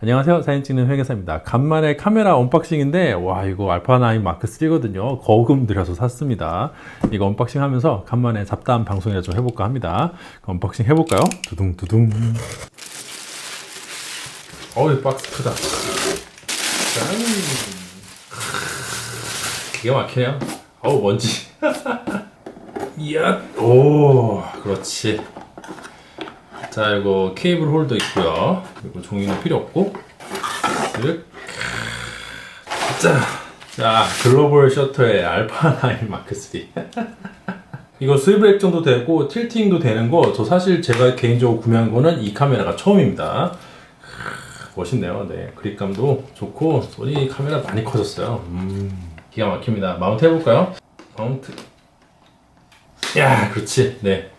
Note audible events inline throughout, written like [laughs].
안녕하세요. 사진 찍는 회계사입니다. 간만에 카메라 언박싱인데, 와, 이거 알파9 마크 3거든요. 거금 들여서 샀습니다. 이거 언박싱 하면서 간만에 잡다한 방송이라 좀 해볼까 합니다. 언박싱 해볼까요? 두둥, 두둥. 어우, 박스 크다. 짠. 기가 막히네요. 어우, 먼지. [laughs] 이야, 오, 그렇지. 자, 이거 케이블 홀더 있고요. 그리고 종이는 필요 없고. 쓱. 자, 자, 글로벌 셔터의 알파 [laughs] 9 마크 3. [laughs] 이거 스위브렉 정도 되고 틸팅도 되는 거 저 사실 제가 개인적으로 구매한 거는 이 카메라가 처음입니다. 멋있네요. 네, 그립감도 좋고 소니 카메라 많이 커졌어요. 음, 기가 막힙니다. 마운트 해볼까요? 마운트. 야, 그렇지. 네.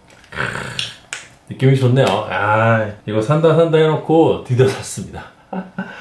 느낌이 좋네요. 아, 이거 산다 산다 해놓고 드디어 샀습니다. [laughs]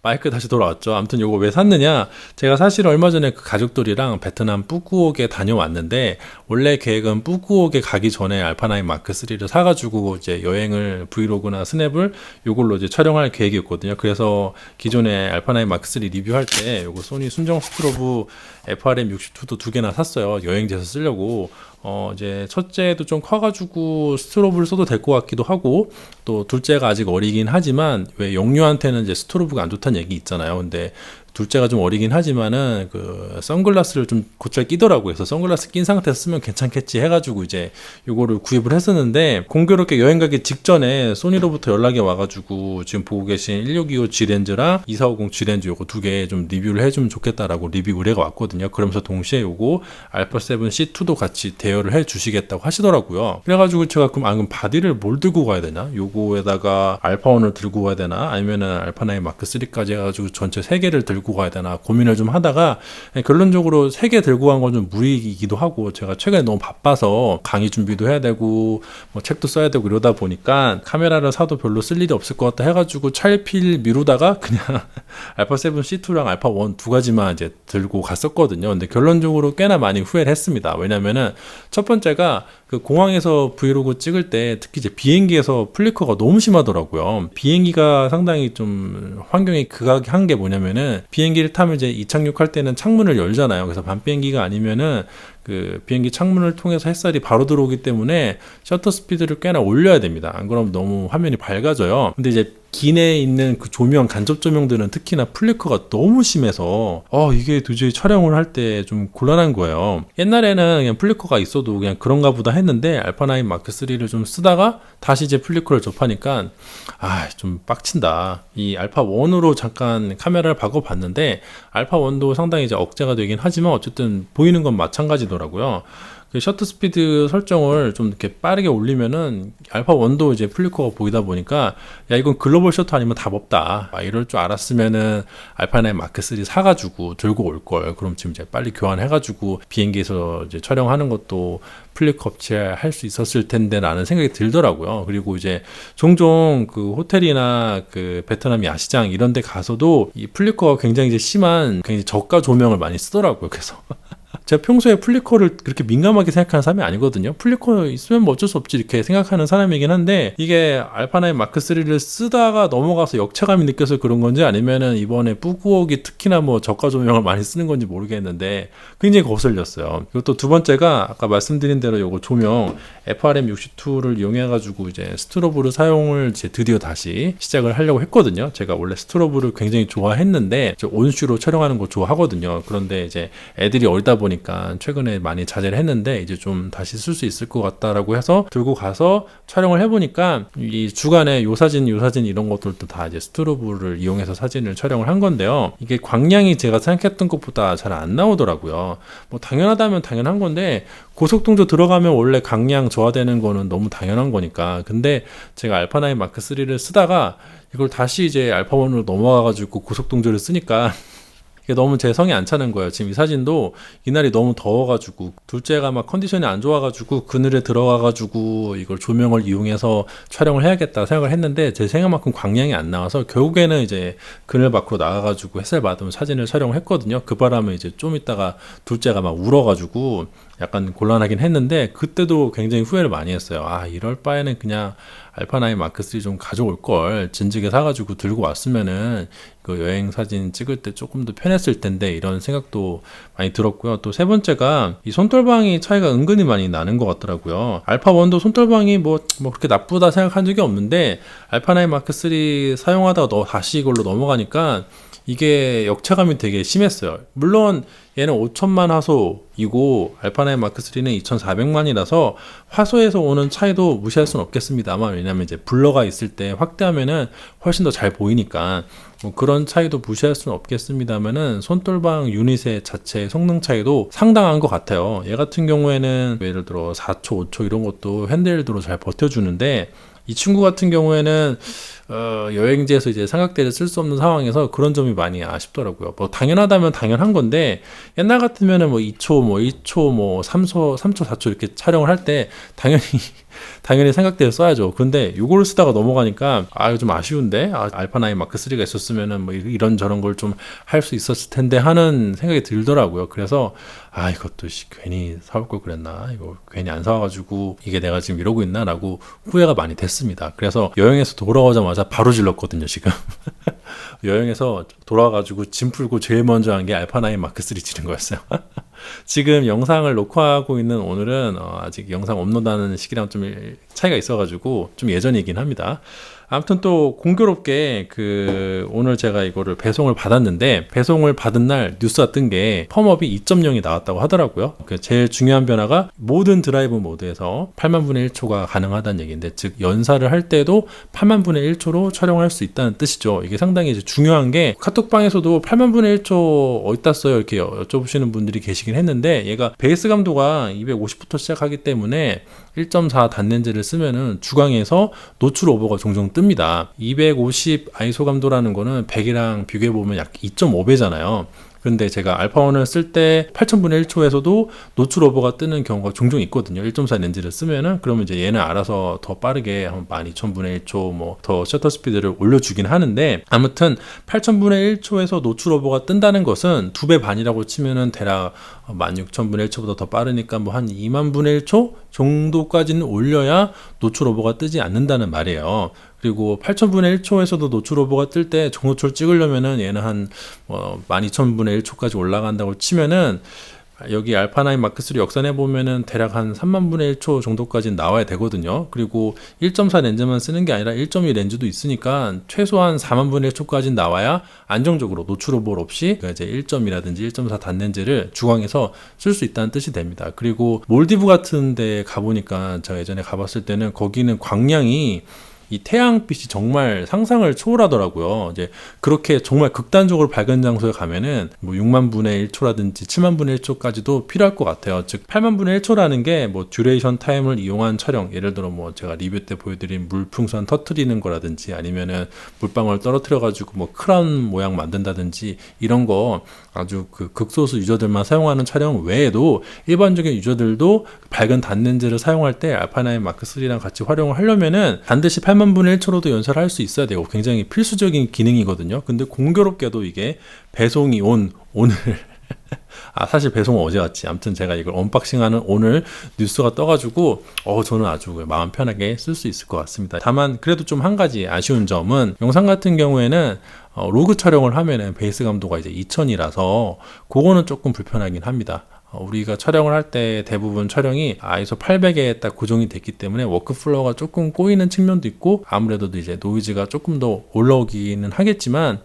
마이크 다시 돌아왔죠. 아무튼 이거 왜 샀느냐? 제가 사실 얼마 전에 그 가족들이랑 베트남 뿌꾸옥에 다녀왔는데 원래 계획은 뿌꾸옥에 가기 전에 알파9 마크 3를 사가지고 이제 여행을 브이로그나 스냅을 이걸로 이제 촬영할 계획이었거든요. 그래서 기존에 알파9 마크 3 리뷰할 때 이거 소니 순정 스트로브 FRM 62도 두 개나 샀어요. 여행지에서 쓰려고. 어, 이제 첫째도 좀 커가지고 스트로브를 써도 될 것 같기도 하고 또 둘째가 아직 어리긴 하지만 왜 영유한테는 이제 스트로브가 안 좋다는 얘기 있잖아요. 근데 둘째가 좀 어리긴 하지만은 그 선글라스를 좀 곧잘 끼더라고요. 그래서 선글라스 낀 상태에서 쓰면 괜찮겠지 해가지고 이제 요거를 구입을 했었는데 공교롭게 여행 가기 직전에 소니로부터 연락이 와가지고 지금 보고 계신 1625 G렌즈랑 2450 G렌즈 요거 두 개 좀 리뷰를 해주면 좋겠다라고 리뷰 의뢰가 왔거든요. 그러면서 동시에 요거 알파 7 C2도 같이 대여를 해주시겠다고 하시더라고요. 그래가지고 제가 그럼 아 그럼 바디를 뭘 들고 가야 되나? 요거에다가 알파 1을 들고 가야 되나? 아니면은 알파 9 마크 3까지 해가지고 전체 세 개를 들고 가야 되나 고민을 좀 하다가 결론적으로 세 개 들고 간 건 좀 무리이기도 하고 제가 최근에 너무 바빠서 강의 준비도 해야 되고 뭐 책도 써야 되고 이러다 보니까 카메라를 사도 별로 쓸 일이 없을 것 같다 해가지고 차일피일 미루다가 그냥 [laughs] 알파 7 C2랑 알파 1 두 가지만 이제 들고 갔었거든요. 근데 결론적으로 꽤나 많이 후회를 했습니다. 왜냐면은 첫 번째가 그 공항에서 브이로그 찍을 때 특히 이제 비행기에서 플리커가 너무 심하더라고요. 비행기가 상당히 좀 환경이 극악한 게 뭐냐면은 비행기를 타면 이제 이착륙할 때는 창문을 열잖아요. 그래서 밤 비행기가 아니면은 그 비행기 창문을 통해서 햇살이 바로 들어오기 때문에 셔터 스피드를 꽤나 올려야 됩니다. 안 그러면 너무 화면이 밝아져요. 근데 이제 기내에 있는 그 조명 간접 조명들은 특히나 플리커가 너무 심해서 어 이게 도저히 촬영을 할 때 좀 곤란한 거예요. 옛날에는 그냥 플리커가 있어도 그냥 그런가 보다 했는데 알파9 마크 3를 좀 쓰다가 다시 이제 플리커를 접하니까 아 좀 빡친다. 이 알파 1으로 잠깐 카메라를 바꿔 봤는데 알파 1도 상당히 이제 억제가 되긴 하지만 어쨌든 보이는 건 마찬가지더라고요. 그 셔터 스피드 설정을 좀 이렇게 빠르게 올리면은 알파 1도 이제 플리커가 보이다 보니까 야 이건 글로벌 셔터 아니면 답 없다. 아, 이럴 줄 알았으면은 알파 9 마크 3 사가지고 들고 올 걸. 그럼 지금 이제 빨리 교환해가지고 비행기에서 이제 촬영하는 것도 플리커 업체 할 수 있었을 텐데라는 생각이 들더라고요. 그리고 이제 종종 그 호텔이나 그 베트남 야시장 이런 데 가서도 이 플리커가 굉장히 이제 심한 굉장히 저가 조명을 많이 쓰더라고요. 그래서 제가 평소에 플리커를 그렇게 민감하게 생각하는 사람이 아니거든요. 플리커 있으면 뭐 어쩔 수 없지 이렇게 생각하는 사람이긴 한데 이게 알파9 마크 3를 쓰다가 넘어가서 역체감이 느껴서 그런 건지 아니면은 이번에 뿌구옥이 특히나 뭐 저가 조명을 많이 쓰는 건지 모르겠는데 굉장히 거슬렸어요. 그리고 또 두 번째가 아까 말씀드린 대로 요거 조명 FRM 62를 이용해 가지고 이제 스트로브를 사용을 이제 드디어 다시 시작을 하려고 했거든요. 제가 원래 스트로브를 굉장히 좋아했는데 온슈로 촬영하는 거 좋아하거든요. 그런데 이제 애들이 어리다 보니 까 최근에 많이 자제를 했는데 이제 좀 다시 쓸 수 있을 것 같다라고 해서 들고 가서 촬영을 해보니까 이 주간에 요 사진 요 사진 이런 것들도 다 이제 스트로브를 이용해서 사진을 촬영을 한 건데요. 이게 광량이 제가 생각했던 것보다 잘 안 나오더라고요. 뭐 당연하다면 당연한 건데 고속동조 들어가면 원래 강량 저하되는 거는 너무 당연한 거니까. 근데 제가 알파9 마크 3를 쓰다가 이걸 다시 이제 알파1으로 넘어가가지고 고속동조를 쓰니까 이게 너무 제 성이 안 차는 거예요. 지금 이 사진도 이날이 너무 더워가지고 둘째가 막 컨디션이 안 좋아가지고 그늘에 들어가가지고 이걸 조명을 이용해서 촬영을 해야겠다 생각을 했는데 제 생각만큼 광량이 안 나와서 결국에는 이제 그늘 밖으로 나가가지고 햇살 받으면 사진을 촬영을 했거든요. 그 바람에 이제 좀 있다가 둘째가 막 울어가지고 약간 곤란하긴 했는데 그때도 굉장히 후회를 많이 했어요. 아 이럴 바에는 그냥 알파9 마크 3 좀 가져올 걸 진즉에 사가지고 들고 왔으면은 그 여행 사진 찍을 때 조금 더 편했을 텐데 이런 생각도 많이 들었고요. 또 세 번째가 이 손떨방이 차이가 은근히 많이 나는 것 같더라고요. 알파 1도 손떨방이 뭐, 뭐 그렇게 나쁘다 생각한 적이 없는데 알파9 마크 3 사용하다가 너 다시 이걸로 넘어가니까 이게 역차감이 되게 심했어요. 물론 얘는 5천만 화소이고 알파9 마크3는 2,400만이라서 화소에서 오는 차이도 무시할 수는 없겠습니다만 왜냐면 이제 블러가 있을 때 확대하면은 훨씬 더 잘 보이니까 뭐 그런 차이도 무시할 수는 없겠습니다만은 손돌방 유닛의 자체 성능 차이도 상당한 것 같아요. 얘 같은 경우에는 예를 들어 4초, 5초 이런 것도 핸드헬드로 잘 버텨주는데 이 친구 같은 경우에는 어, 여행지에서 이제 삼각대를 쓸 수 없는 상황에서 그런 점이 많이 아쉽더라고요. 뭐 당연하다면 당연한 건데 옛날 같으면은 뭐 2초, 뭐 1초, 뭐 3초, 3초, 4초 이렇게 촬영을 할 때 당연히 당연히 생각대를 써야죠. 근데 이거를 쓰다가 넘어가니까 아 좀 아쉬운데 아, 알파 9 마크 3가 있었으면은 뭐 이런 저런 걸 좀 할 수 있었을 텐데 하는 생각이 들더라고요. 그래서 아 이것도 씨, 괜히 사올 걸 그랬나 이거 괜히 안 사와가지고 이게 내가 지금 이러고 있나라고 후회가 많이 됐습니다. 그래서 여행에서 돌아오자마자 바로 질렀거든요 지금. [laughs] 여행에서 돌아와가지고 짐 풀고 제일 먼저 한 게 알파 9 마크 3 지른 거였어요. [laughs] 지금 영상을 녹화하고 있는 오늘은 어, 아직 영상 업로드하는 시기랑 좀 차이가 있어가지고 좀 예전이긴 합니다. 아무튼 또 공교롭게 그 오늘 제가 이거를 배송을 받았는데 배송을 받은 날 뉴스가 뜬 게 펌업이 2.0이 나왔다고 하더라고요. 그 제일 중요한 변화가 모든 드라이브 모드에서 8만 분의 1초가 가능하다는 얘기인데 즉 연사를 할 때도 8만 분의 1초로 촬영할 수 있다는 뜻이죠. 이게 상당히 이제 중요한 게 카톡방에서도 8만 분의 1초 어디다 써요 이렇게 여쭤보시는 분들이 계시긴 했는데 얘가 베이스 감도가 250부터 시작하기 때문에 1.4 단렌즈를 쓰면은 주광에서 노출 오버가 종종 뜹니다. 250 아이소 감도라는 거는 100이랑 비교해 보면 약 2.5배잖아요. 근데 제가 알파1을 쓸 때 8000분의 1초에서도 노출 오버가 뜨는 경우가 종종 있거든요. 1.4 렌즈를 쓰면은 그러면 이제 얘는 알아서 더 빠르게 한 12000분의 1초 뭐 더 셔터 스피드를 올려주긴 하는데 아무튼 8000분의 1초에서 노출 오버가 뜬다는 것은 두 배 반이라고 치면은 대략 16000분의 1초보다 더 빠르니까 뭐 한 2만분의 1초 정도까지는 올려야 노출 오버가 뜨지 않는다는 말이에요. 그리고 8000분의 1초에서도 노출 오버가 뜰 때 정노출 찍으려면은 얘는 한뭐 12000분의 1초까지 올라간다고 치면은 여기 알파9 마크3 역산해 보면은 대략 한 3만 분의 1초 정도까지 나와야 되거든요. 그리고 1.4 렌즈만 쓰는 게 아니라 1.2 렌즈도 있으니까 최소한 4만 분의 1초까지 나와야 안정적으로 노출 오버 없이 그러니까 이제 1.2라든지 1.4 단렌즈를 주광에서 쓸 수 있다는 뜻이 됩니다. 그리고 몰디브 같은 데 가보니까 제가 예전에 가봤을 때는 거기는 광량이 이 태양빛이 정말 상상을 초월하더라고요. 이제 그렇게 정말 극단적으로 밝은 장소에 가면은 뭐 6만 분의 1초라든지 7만 분의 1초까지도 필요할 것 같아요. 즉 8만 분의 1초라는 게 뭐 듀레이션 타임을 이용한 촬영, 예를 들어 뭐 제가 리뷰 때 보여드린 물풍선 터트리는 거라든지 아니면은 물방울 떨어뜨려 가지고 뭐 크라운 모양 만든다든지 이런 거 아주 그 극소수 유저들만 사용하는 촬영 외에도 일반적인 유저들도 밝은 단렌즈를 사용할 때 알파9 마크 3랑 같이 활용을 하려면은 반드시 8만 분의 1초로도 연설을 할수 있어야 되고 굉장히 필수적인 기능이거든요. 근데 공교롭게도 이게 배송이 온 오늘 [laughs] 아 사실 배송은 어제 왔지. 아무튼 제가 이걸 언박싱하는 오늘 뉴스가 떠가지고 어 저는 아주 마음 편하게 쓸 수 있을 것 같습니다. 다만 그래도 좀 한 가지 아쉬운 점은 영상 같은 경우에는 어, 로그 촬영을 하면은 베이스 감도가 이제 2000이라서 그거는 조금 불편하긴 합니다. 어, 우리가 촬영을 할 때 대부분 촬영이 아이소 800에 딱 고정이 됐기 때문에 워크플로우가 조금 꼬이는 측면도 있고 아무래도 이제 노이즈가 조금 더 올라오기는 하겠지만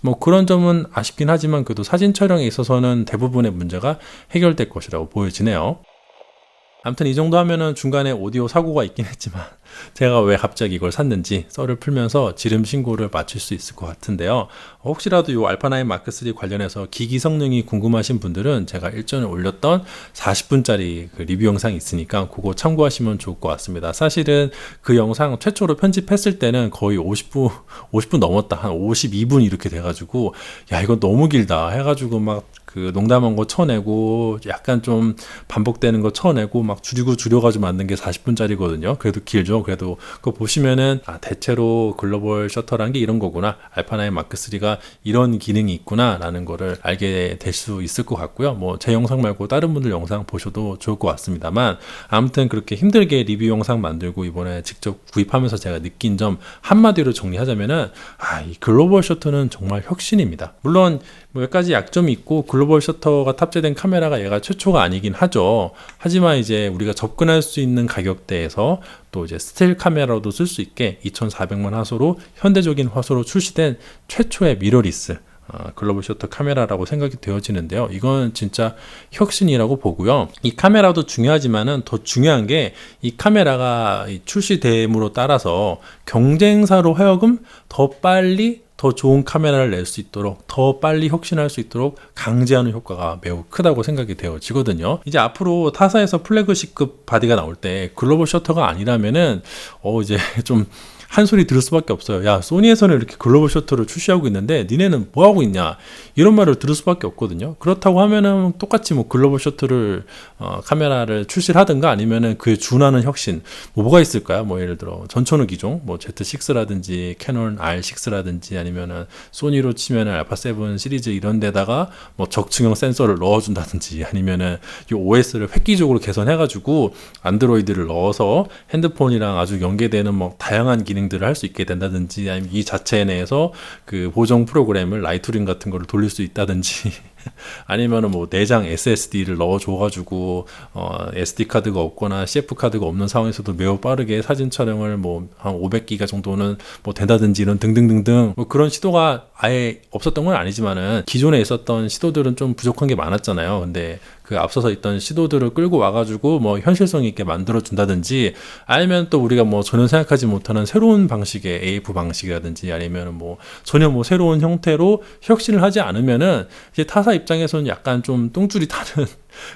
뭐 그런 점은 아쉽긴 하지만 그래도 사진 촬영에 있어서는 대부분의 문제가 해결될 것이라고 보여지네요. 아무튼 이 정도 하면은 중간에 오디오 사고가 있긴 했지만 [laughs] 제가 왜 갑자기 이걸 샀는지 썰을 풀면서 지름 신고를 맞출 수 있을 것 같은데요. 혹시라도 이 알파9 마크 3 관련해서 기기 성능이 궁금하신 분들은 제가 일전에 올렸던 40분짜리 그 리뷰 영상이 있으니까 그거 참고하시면 좋을 것 같습니다. 사실은 그 영상 최초로 편집했을 때는 거의 50분 50분 넘었다 한 52분 이렇게 돼가지고 야 이거 너무 길다 해가지고 막 그 농담 한 거 쳐내고 약간 좀 반복되는 거 쳐내고 막 줄이고 줄여가지고 만든 게 40분짜리거든요. 그래도 길죠. 그래도 그거 보시면은 아 대체로 글로벌 셔터란 게 이런 거구나. 알파9 마크 3가 이런 기능이 있구나라는 거를 알게 될 수 있을 것 같고요. 뭐 제 영상 말고 다른 분들 영상 보셔도 좋을 것 같습니다만 아무튼 그렇게 힘들게 리뷰 영상 만들고 이번에 직접 구입하면서 제가 느낀 점 한마디로 정리하자면은 아 이 글로벌 셔터는 정말 혁신입니다. 물론 뭐몇 가지 약점이 있고 글로벌 셔터가 탑재된 카메라가 얘가 최초가 아니긴 하죠. 하지만 이제 우리가 접근할 수 있는 가격대에서 또 이제 스틸 카메라도 쓸 수 있게 2,400만 화소로 현대적인 화소로 출시된 최초의 미러리스 어, 글로벌 셔터 카메라라고 생각이 되어지는데요. 이건 진짜 혁신이라고 보고요. 이 카메라도 중요하지만은 더 중요한 게 이 카메라가 이 출시됨으로 따라서 경쟁사로 하여금 더 빨리 더 좋은 카메라를 낼 수 있도록 더 빨리 혁신할 수 있도록 강제하는 효과가 매우 크다고 생각이 되어지거든요. 이제 앞으로 타사에서 플래그십급 바디가 나올 때 글로벌 셔터가 아니라면은 어 이제 [laughs] 좀 한 소리 들을 수밖에 없어요. 야, 소니에서는 이렇게 글로벌 셔터를 출시하고 있는데 니네는 뭐 하고 있냐? 이런 말을 들을 수밖에 없거든요. 그렇다고 하면은 똑같이 뭐 글로벌 셔터를 어, 카메라를 출시를 하든가 아니면은 그에 준하는 혁신 뭐 뭐가 있을까요? 뭐 예를 들어 전천후 기종 뭐 Z6라든지 캐논 R6라든지 아니면은 소니로 치면은 알파 7 시리즈 이런 데다가 뭐 적층형 센서를 넣어준다든지 아니면은 이 OS를 획기적으로 개선해가지고 안드로이드를 넣어서 핸드폰이랑 아주 연계되는 뭐 다양한 기능 들을 할 수 있게 된다든지 아니면 이 자체 내에서 그 보정 프로그램을 라이트링 같은 거를 돌릴 수 있다든지 [laughs] 아니면은 뭐 내장 SSD를 넣어줘가지고 어 SD 카드가 없거나 CF 카드가 없는 상황에서도 매우 빠르게 사진 촬영을 뭐 한 500기가 정도는 뭐 된다든지 이런 등등등등 뭐 그런 시도가 아예 없었던 건 아니지만은 기존에 있었던 시도들은 좀 부족한 게 많았잖아요. 근데 그 앞서서 있던 시도들을 끌고 와가지고 뭐 현실성 있게 만들어 준다든지 아니면 또 우리가 뭐 전혀 생각하지 못하는 새로운 방식의 AF 방식이라든지 아니면 뭐 전혀 뭐 새로운 형태로 혁신을 하지 않으면은 이제 타사 입장에서는 약간 좀 똥줄이 [laughs] 타는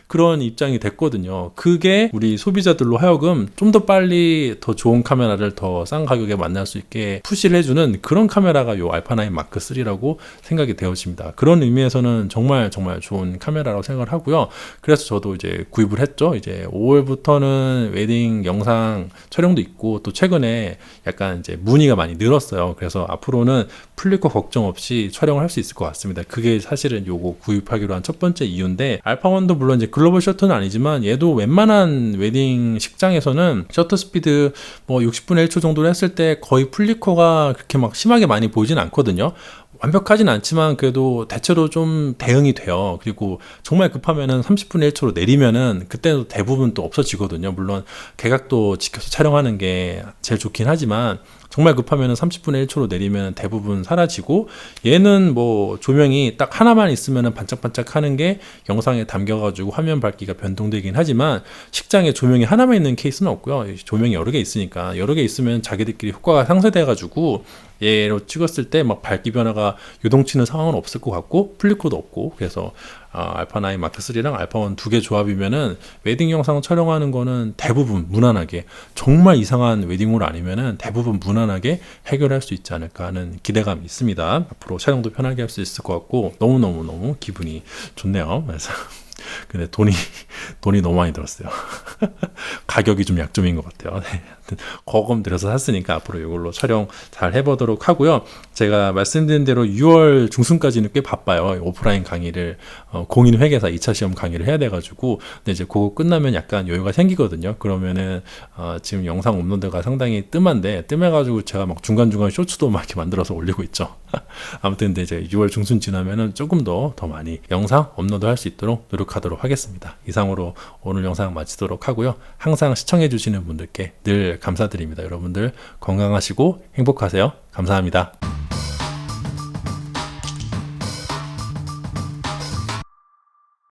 그런 입장이 됐거든요. 그게 우리 소비자들로 하여금 좀 더 빨리 더 좋은 카메라를 더 싼 가격에 만날 수 있게 푸시를 해주는 그런 카메라가 요 알파9 마크 3라고 생각이 되어집니다. 그런 의미에서는 정말 정말 좋은 카메라라고 생각을 하고요. 그래서 저도 이제 구입을 했죠. 이제 5월부터는 웨딩 영상 촬영도 있고 또 최근에 약간 이제 문의가 많이 늘었어요. 그래서 앞으로는 풀릴 거 걱정 없이 촬영을 할 수 있을 것 같습니다. 그게 사실은 요거 구입하기로 한 첫 번째 이유인데 알파1도 물론 이제 글로벌 셔터는 아니지만 얘도 웬만한 웨딩 식장에서는 셔터 스피드 뭐 60분의 1초 정도로 했을 때 거의 풀리커가 그렇게 막 심하게 많이 보이진 않거든요. 완벽하진 않지만 그래도 대체로 좀 대응이 돼요. 그리고 정말 급하면은 30분의 1초로 내리면은 그때도 대부분 또 없어지거든요. 물론 개각도 지켜서 촬영하는 게 제일 좋긴 하지만 정말 급하면은 30분의 1초로 내리면 대부분 사라지고 얘는 뭐 조명이 딱 하나만 있으면은 반짝반짝 하는 게 영상에 담겨가지고 화면 밝기가 변동되긴 하지만 식장에 조명이 하나만 있는 케이스는 없고요. 조명이 여러 개 있으니까 여러 개 있으면 자기들끼리 효과가 상쇄돼가지고 얘로 찍었을 때 막 밝기 변화가 요동치는 상황은 없을 것 같고 플리코도 없고 그래서 아, 알파 9 마크 3랑 알파 1 두 개 조합이면은 웨딩 영상 촬영하는 거는 대부분 무난하게 정말 이상한 웨딩홀 아니면은 대부분 무난하게 해결할 수 있지 않을까 하는 기대감이 있습니다. 앞으로 촬영도 편하게 할 수 있을 것 같고 너무 너무 너무 기분이 좋네요. 그래서 근데 돈이 [laughs] 돈이 너무 많이 들었어요. [laughs] 가격이 좀 약점인 것 같아요. 네. 거금 들여서 샀으니까 앞으로 이걸로 촬영 잘 해보도록 하고요. 제가 말씀드린 대로 6월 중순까지는 꽤 바빠요. 오프라인 강의를 어, 공인 회계사 2차 시험 강의를 해야 돼가지고 근데 이제 그거 끝나면 약간 여유가 생기거든요. 그러면은 어, 지금 영상 업로드가 상당히 뜸한데 뜸해가지고 제가 막 중간 중간 쇼츠도 막 이렇게 만들어서 올리고 있죠. [laughs] 아무튼 근데 이제 6월 중순 지나면은 조금 더 더 많이 영상 업로드 할 수 있도록 노력하도록 하겠습니다. 이상으로 오늘 영상 마치도록 하고요. 항상 시청해 주시는 분들께 늘 감사드립니다. 여러분들 건강하시고 행복하세요. 감사합니다.